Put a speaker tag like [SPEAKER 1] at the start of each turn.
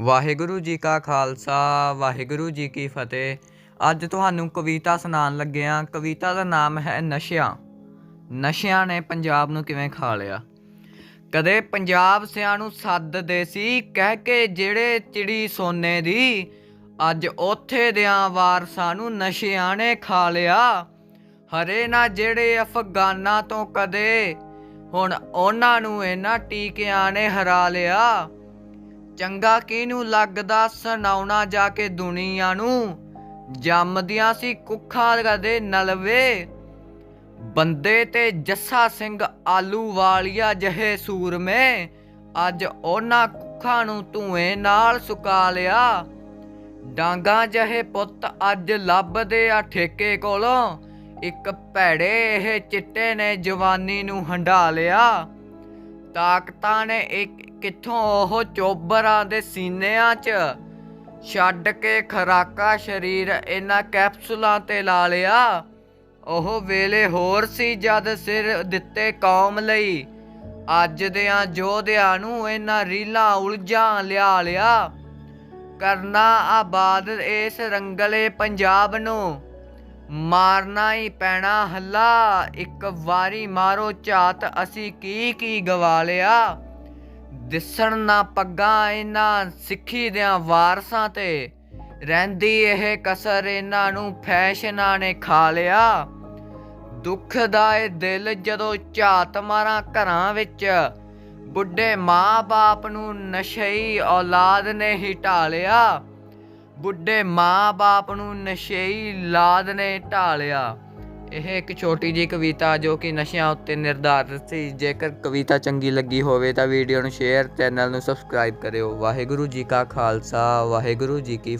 [SPEAKER 1] ਵਾਹਿਗੁਰੂ ਜੀ ਕਾ ਖਾਲਸਾ, ਵਾਹਿਗੁਰੂ ਜੀ ਕੀ ਫਤਿਹ। ਅੱਜ ਤੁਹਾਨੂੰ ਕਵਿਤਾ ਸੁਣਾਉਣ ਲੱਗਿਆ ਕਵਿਤਾ ਦਾ ਨਾਮ ਹੈ ਨਸ਼ਿਆਂ। ਨਸ਼ਿਆਂ ਨੇ ਪੰਜਾਬ ਨੂੰ ਕਿਵੇਂ ਖਾ ਲਿਆ? ਕਦੇ ਪੰਜਾਬ ਸਿਆਂ ਨੂੰ ਸੱਦ ਦੇ ਸੀ, ਕਹਿ ਕੇ ਜਿਹੜੇ ਚਿੜੀ ਸੋਨੇ ਦੀ, ਅੱਜ ਉੱਥੇ ਦਿਆਂ ਵਾਰਸਾਂ ਨੂੰ ਨਸ਼ਿਆਂ ਨੇ ਖਾ ਲਿਆ। ਹਰੇ ਨਾ ਜਿਹੜੇ ਅਫਗਾਨਾਂ ਤੋਂ ਕਦੇ, ਹੁਣ ਉਹਨਾਂ ਨੂੰ ਇਹਨਾਂ ਟੀਕਿਆਂ ਨੇ ਹਰਾ ਲਿਆ। ਚੰਗਾ ਕਿਹਨੂੰ ਲੱਗਦਾ ਸੁਣਾਉਣਾ ਜਾ ਕੇ ਦੁਨੀਆ ਨੂੰ? ਜੰਮਦੀਆਂ ਸੀ ਕੁੱਖਾਂ ਕਦੇ ਨਲਵੇ। ਬੰਦੇ ਤੇ ਜੱਸਾ ਸਿੰਘ ਆਲੂ ਵਾਲੀਆ ਜਹੇ ਸੂਰਮੇ। ਅੱਜ ਉਹਨਾਂ ਕੁੱਖਾਂ ਨੂੰ ਧੂਏ ਨਾਲ ਸੁਕਾ ਲਿਆ। ਡਾਂਗਾ ਜਹੇ ਪੁੱਤ ਅੱਜ ਲੱਭਦੇ ਆ ਠੇਕੇ ਕੋਲੋਂ। ਇੱਕ ਭੈੜੇ ਇਹ ਚਿੱਟੇ ਨੇ ਜਵਾਨੀ ਨੂੰ ਹੰਡਾ ਲਿਆ। ਤਾਕਤਾਂ ਨੇ ਇੱਕ ਕਿੱਥੋਂ ਉਹ ਚੋਬਰਾਂ ਦੇ ਸੀਨਿਆਂ 'ਚ ਛੱਡ ਕੇ ਖਰਾਕਾ ਸਰੀਰ ਇਹਨਾਂ ਕੈਪਸੂਲਾਂ ਤੇ ਲਾ ਲਿਆ? ਉਹ ਵੇਲੇ ਹੋਰ ਸੀ ਜਦ ਸਿਰ ਦਿੱਤੇ ਕੌਮ ਲਈ। ਅੱਜ ਦਿਆਂ ਜੋਧਿਆਂ ਨੂੰ ਇਹਨਾਂ ਰੀਲਾਂ ਉਲਝਾਂ ਲਿਆ ਲਿਆ। ਕਰਨਾ ਆਬਾਦ ਇਸ ਰੰਗਲੇ ਪੰਜਾਬ ਨੂੰ। ਮਾਰਨਾ ਹੀ ਪੈਣਾ ਹੱਲਾ। ਇੱਕ ਵਾਰੀ ਮਾਰੋ ਝਾਤ, ਅਸੀਂ ਕੀ ਕੀ ਗਵਾ ਲਿਆ? ਦਿਸਣ ਨਾ ਪੱਗਾਂ ਇਹਨਾਂ ਸਿੱਖੀ ਦਿਆਂ ਵਾਰਸਾਂ ਤੇ। ਰਹਿੰਦੀ ਇਹ ਕਸਰ ਇਹਨਾਂ ਨੂੰ ਫੈਸ਼ਨਾਂ ਨੇ ਖਾ ਲਿਆ। ਦੁੱਖ ਦਾ ਇਹ ਦਿਲ ਜਦੋਂ ਝਾਤ ਮਾਰਾਂ ਘਰਾਂ ਵਿੱਚ। ਬੁੱਢੇ ਮਾਂ-ਬਾਪ ਨੂੰ ਨਸ਼ਈ ਔਲਾਦ ਨੇ ਹੀ ਢਾਲਿਆ ਬੁੱਢੇ ਮਾਂ-ਬਾਪ ਨੂੰ ਨਸ਼ਈ ਲਾਦ ਨੇ ਢਾਲਿਆ। ਇਹ ਇੱਕ ਛੋਟੀ ਜਿਹੀ ਕਵਿਤਾ ਜੋ ਕਿ ਨਸ਼ਿਆਂ ਉੱਤੇ ਨਿਰਧਾਰਿਤ ਸੀ। ਜੇਕਰ ਕਵਿਤਾ ਚੰਗੀ ਲੱਗੀ ਹੋਵੇ ਤਾਂ ਵੀਡੀਓ ਨੂੰ ਸ਼ੇਅਰ, ਚੈਨਲ ਨੂੰ ਸਬਸਕ੍ਰਾਈਬ ਕਰਿਓ। ਵਾਹਿਗੁਰੂ ਜੀ ਕਾ ਖਾਲਸਾ, ਵਾਹਿਗੁਰੂ ਜੀ ਕੀ